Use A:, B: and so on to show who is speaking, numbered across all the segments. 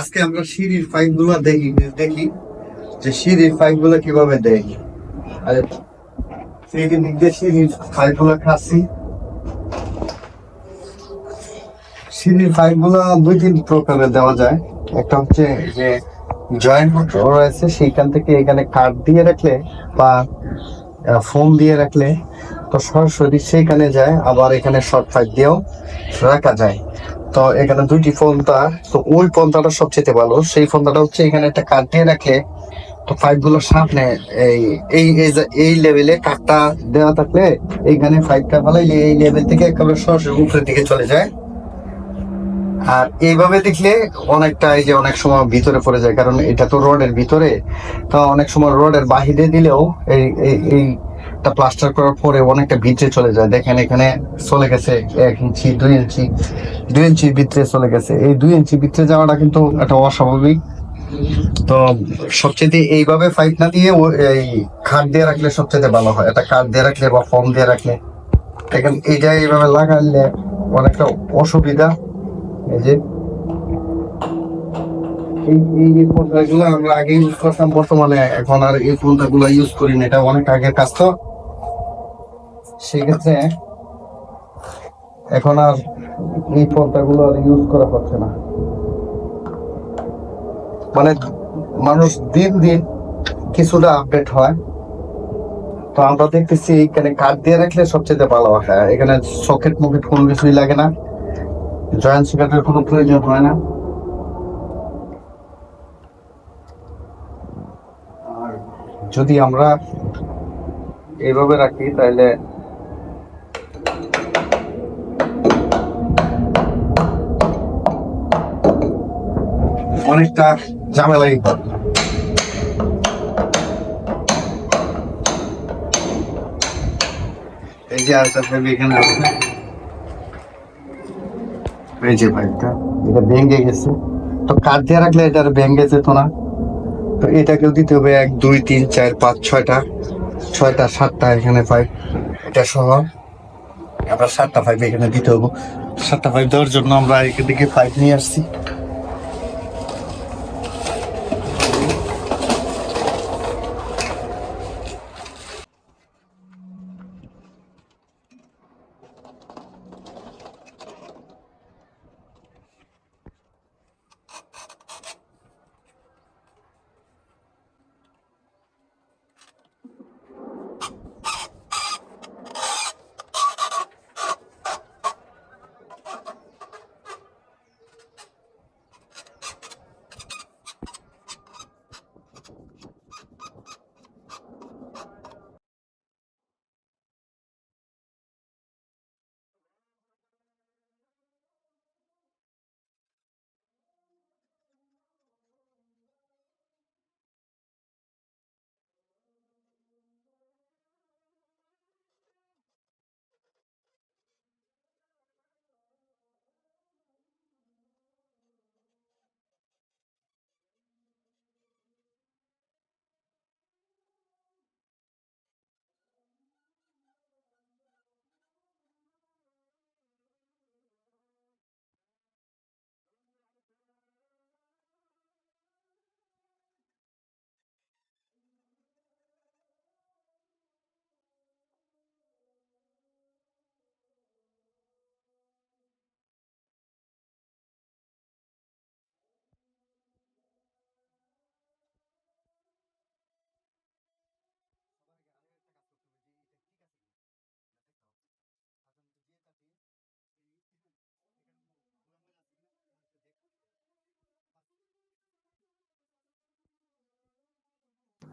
A: আজকে আমরা সিঁড়ির পাইপগুলো দেখি দেখি যে সিঁড়ির পাইপগুলো কীভাবে দেয়। আর সেই দিক সিঁড়ির পাইপগুলো খাচ্ছি। সিঁড়ির পাইপগুলো দুই তিন প্রকারের দেওয়া যায়। একটা হচ্ছে যে জয়েন্ট রয়েছে, সেইখান থেকে এখানে কাঠ দিয়ে রাখলে বা ফোম দিয়ে রাখলে তো সরাসরি সেইখানে যায়, আবার এখানে শর্ট পাইপ দিয়েও রাখা যায়। তো এখানে দুইটি পন্থা। তো ওই পন্থাটা সবচেয়ে ভালো। সেই পন্থাটা হচ্ছে এখানে একটা কাঠ দিয়ে রাখলে তো পাইপগুলো সামনে এই এই এই লেভেলে কাঠটা দেওয়া থাকলে এইখানে পাইপটা ফেলাইলে এই লেভেল থেকে একেবারে সরাসরি উপরের দিকে চলে যায়। আর এইভাবে দেখলে অনেকটা এই যে অনেক সময় ভিতরে পড়ে যায়, কারণ এটা তো রোডের ভিতরে। তো অনেক সময় রোডের বাহিরে দিলেও এই এই এইটা প্লাস্টার করার পরে অনেকটা ভিতরে চলে যায়। দেখেন এখানে চলে গেছে এক ইঞ্চি, দুই ইঞ্চি দুই ইঞ্চি ভিতরে চলে গেছে। এই দুই ইঞ্চি ভিতরে যাওয়াটা কিন্তু একটা অস্বাভাবিক। তো সবচেয়ে এইভাবে পাইপ না দিয়ে এই খাট দিয়ে রাখলে সবচেয়ে ভালো হয়। এটা কাঠ দিয়ে রাখলে বা ফর্ম দিয়ে রাখলে। দেখেন এইটা এইভাবে লাগাইলে অনেকটা অসুবিধা। এই যে এই পর্দাগুলো আমরা আগে ইউজ করতাম, বর্তমানে এখন আর এই পর্দাগুলো ইউজ করি না। এটা অনেক আগের কাজ তো। সেক্ষেত্রে এখন আর এই পর্দাগুলো আর ইউজ করা হচ্ছে না। মানে মানুষ দিন দিন কিছুটা আপডেট হয়। তো আমরা দেখতেছি এখানে কাঠ দিয়ে রাখলে সবচেয়ে ভালো হয়। এখানে সকেট মকেট কোনো কিছুই লাগে না। জয়েন্ট সকেটের কোনো প্রয়োজন হয় না। যদি আমরা এইভাবে রাখি, তাহলে অনেকটা ঝামেলাই। ভাই এখানে দিয়ে রাখলে এটা যেত না। তো এটাকেও দিতে হবে এক, দুই, তিন, চার, পাঁচ, ছয়টা। ছয়টা, সাতটা এখানে পাইপ এটা আমরা সাতটা পাইপ এখানে দিতে হবে। সাতটা পাইপ দেওয়ার জন্য আমরা এখান থেকে পাইপ নিয়ে আসছি।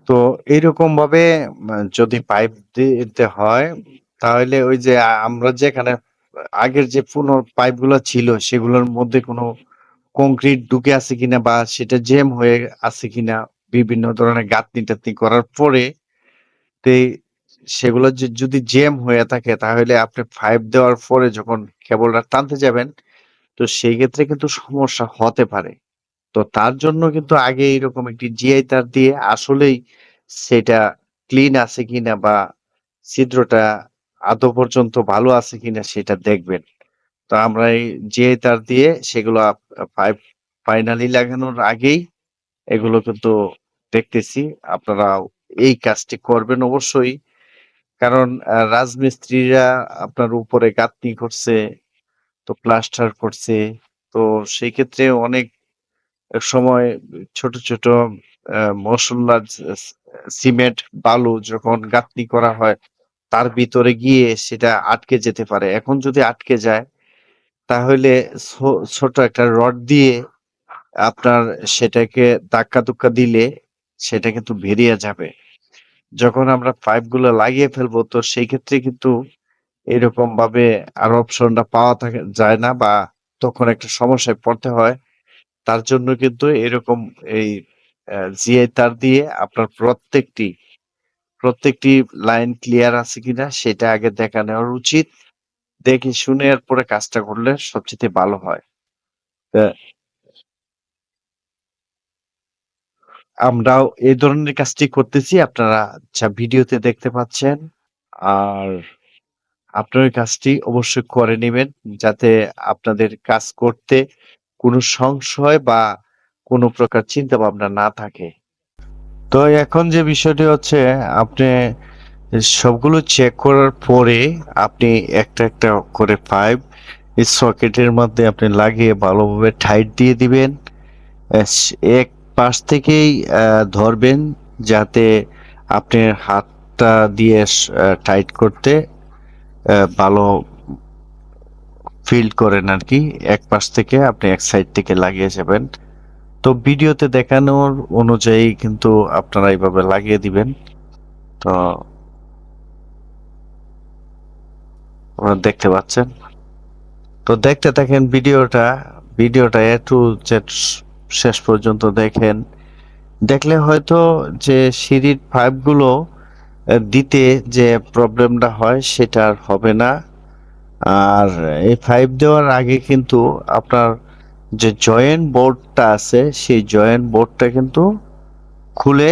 B: তো এইরকম ভাবে যদি পাইপ দিতে হয়, তাহলে ওই যে আমরা যেখানে আগের যে পুরনো পাইপগুলো ছিল, সেগুলোর মধ্যে কোনো কংক্রিট ঢুকে আছে কিনা বা সেটা জ্যাম হয়ে আছে কিনা, বিভিন্ন ধরনের গাঁথনি টাথনি করার পরে, তে সেগুলো যদি জ্যাম হয়ে থাকে, তাহলে আপনি পাইপ দেওয়ার পরে যখন কেবলটা টানতে যাবেন, তো সেই ক্ষেত্রে কিন্তু সমস্যা হতে পারে। তো তার জন্য কিন্তু আগে এরকম একটি জিআই তার দিয়ে আসলেই সেটা ক্লিন আছে কিনা বা ছিদ্রটা আদৌ পর্যন্ত ভালো আছে কিনা সেটা দেখবেন। তো আমরা এই জিআই তার দিয়ে সেগুলো ফাইনালি লাগানোর আগেই এগুলো কিন্তু দেখতেছি। আপনারা এই কাজটি করবেন অবশ্যই। কারণ রাজমিস্ত্রিরা আপনার উপরে গাঁথনি করছে, তো প্লাস্টার করছে, তো সেই ক্ষেত্রে অনেক সময় ছোট ছোট মশলা, সিমেন্ট, বালু যখন গাঁথনি করা হয়, তার ভিতরে গিয়ে সেটা আটকে যেতে পারে। এখন যদি আটকে যায়, তাহলে ছোট একটা রড দিয়ে আপনার সেটাকে ধাক্কা ধুক্কা দিলে সেটা কিন্তু বেরিয়ে যাবে। যখন আমরা পাইপগুলো লাগিয়ে ফেলব, তো সেই ক্ষেত্রে কিন্তু এরকম ভাবে আর অপশনটা পাওয়া থাকে, যায় না বা তখন একটা সমস্যায় পড়তে হয়। তার জন্য কিন্তু এরকম এই জিআই তার দিয়ে আপনার প্রত্যেকটি প্রত্যেকটি লাইন ক্লিয়ার আছে কিনা সেটা আগে দেখা নেওয়া উচিত। দেখে শুনে এরপরে কাজটা করলে সবচেয়ে ভালো হয়। আমরাও এই ধরনের কাজটি করতেছি। আপনারা যা ভিডিওতে দেখতে পাচ্ছেন, আর আপনার কাজটি অবশ্যই করে নেবেন যাতে আপনাদের কাজ করতে কোনো সংশয় বা কোনো প্রকার চিন্তা ভাবনা না থাকে। তো এখন যে বিষয়টি হচ্ছে, আপনি সবগুলো চেক করার পরে আপনি একটা একটা করে পাইপ সকেটের মধ্যে আপনি লাগিয়ে ভালোভাবে টাইট দিয়ে দিবেন। এক পাশ থেকেই ধরবেন যাতে আপনি হাতটা দিয়ে টাইট করতে ভালো ফিল করেন আর কি, এক পাশ থেকে আপনি এক সাইড থেকে লাগিয়ে যাবেন। তো ভিডিওতে দেখানোর অনুযায়ী কিন্তু আপনারা এইভাবে লাগিয়ে দিবেন। তো আপনারা দেখতে পাচ্ছেন। তো দেখতে থাকেন ভিডিওটা। ভিডিওটা এ টু জেড শেষ পর্যন্ত দেখেন। দেখলে হয়তো যে সিঁড়ির পাইপগুলো দিতে যে প্রবলেমটা হয়, সেটা আর হবে না। আর এই ফাইভ দেওয়ার আগে কিন্তু আপনার যে জয়েন্ট বোর্ডটা আছে, সেই জয়েন্ট বোর্ডটা কিন্তু খুলে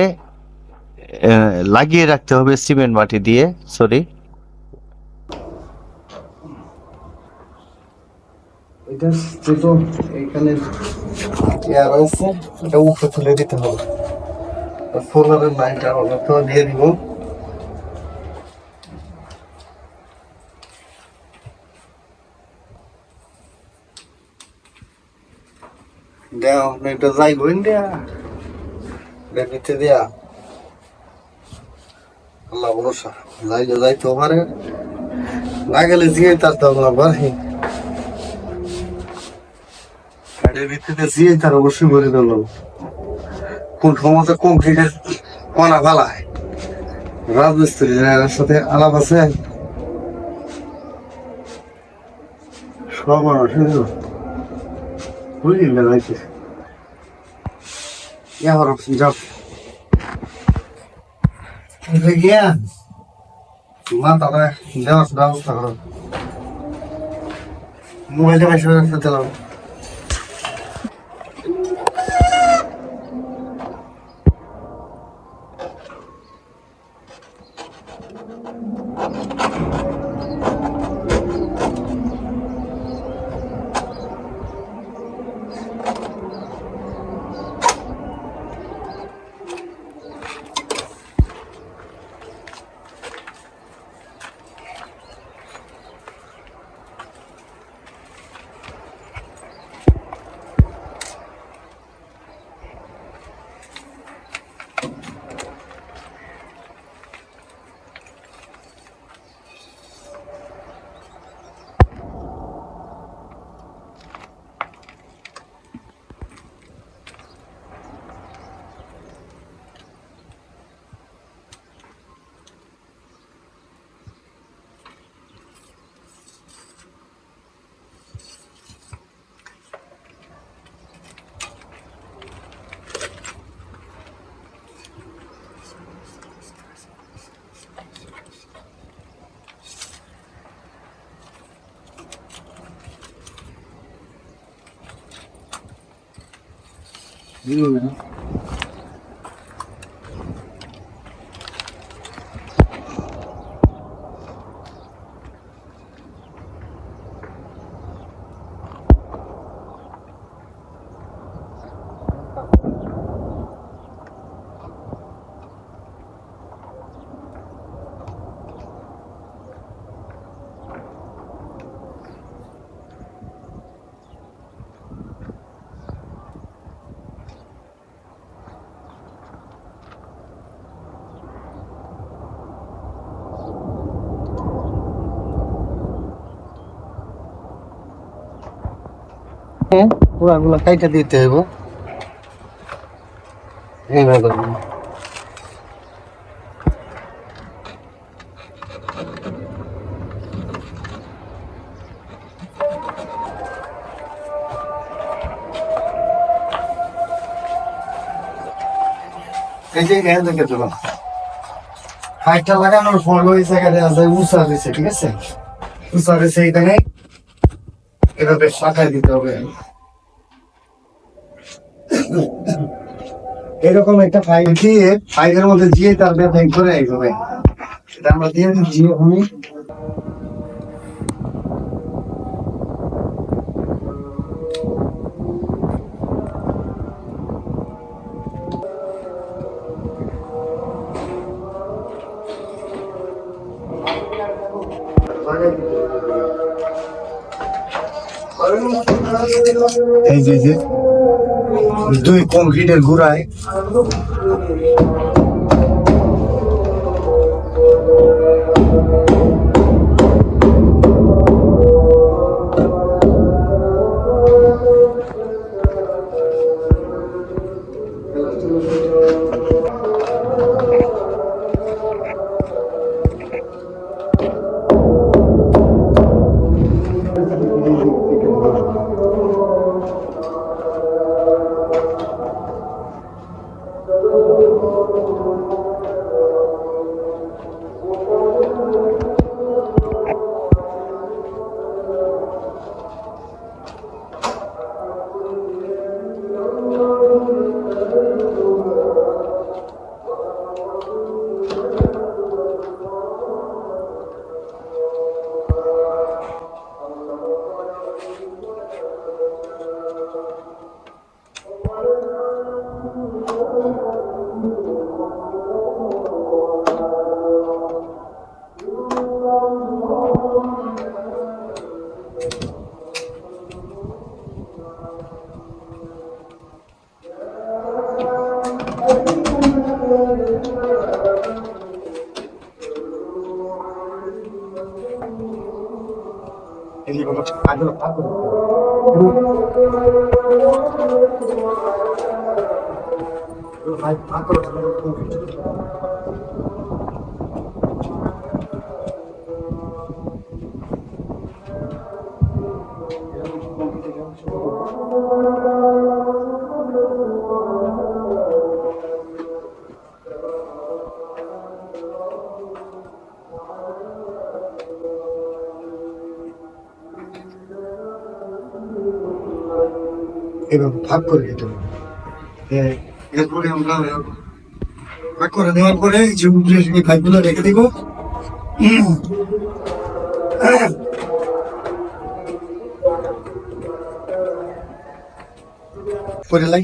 B: লাগিয়ে রাখতে হবে সিমেন্ট মাটি দিয়ে সরি
A: এটা যেহেতু এখানে এটা উপরে তুলে দিতে হবে। সোলারের লাইনটা তো দিয়ে দিব। দেও এটা যাইব ইন্ডিয়া বেবিতে দিয়া আল্লাহ ভরসা যাইলে যাইতে পারে না গেলে জিয়ে তার দাম না পারে ভিত্তিতে জিয়ে তার অবশ্যই ভরে দিল কোন সমস্ত কংক্রিটের কণা ফালায় রাজমিস্ত্রির সাথে আলাপ আছে সব মানুষ বুঝলি না যাইতে এবার যাও গিয়া মাথাটা দেওয়ার ব্যবস্থা করো মোবাইলটা বাইশ রাখতে দিলাম Ooh. হ্যাঁ পুরাগুলো কাইটা দিতে হইব। এইভাবে এই যে লাগানোর জায়গাটা আছে উঁচা দিছে ঠিক আছে? উঁচা দিছে এখানে। এভাবে শাখায় দিতে হবে। এরকম একটা ফাইল দিয়ে ফাইলের মধ্যে জিয়ে তার ব্যাপার করে এইভাবে। সেটা আমরা দিয়ে দিচ্ছি। আমি এই যে দুই কংক্রিটের গুড়ায়। করে দিতে হবে, ভাগ করে দিতে হবে। এরপরে আমরা ভাগ করে দেওয়ার পরে যে উপরে এই রেখে দিব করে লাই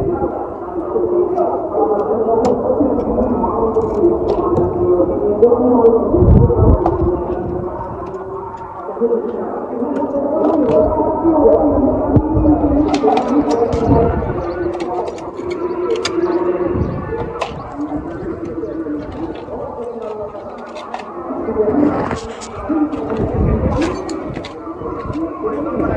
A: Thank you.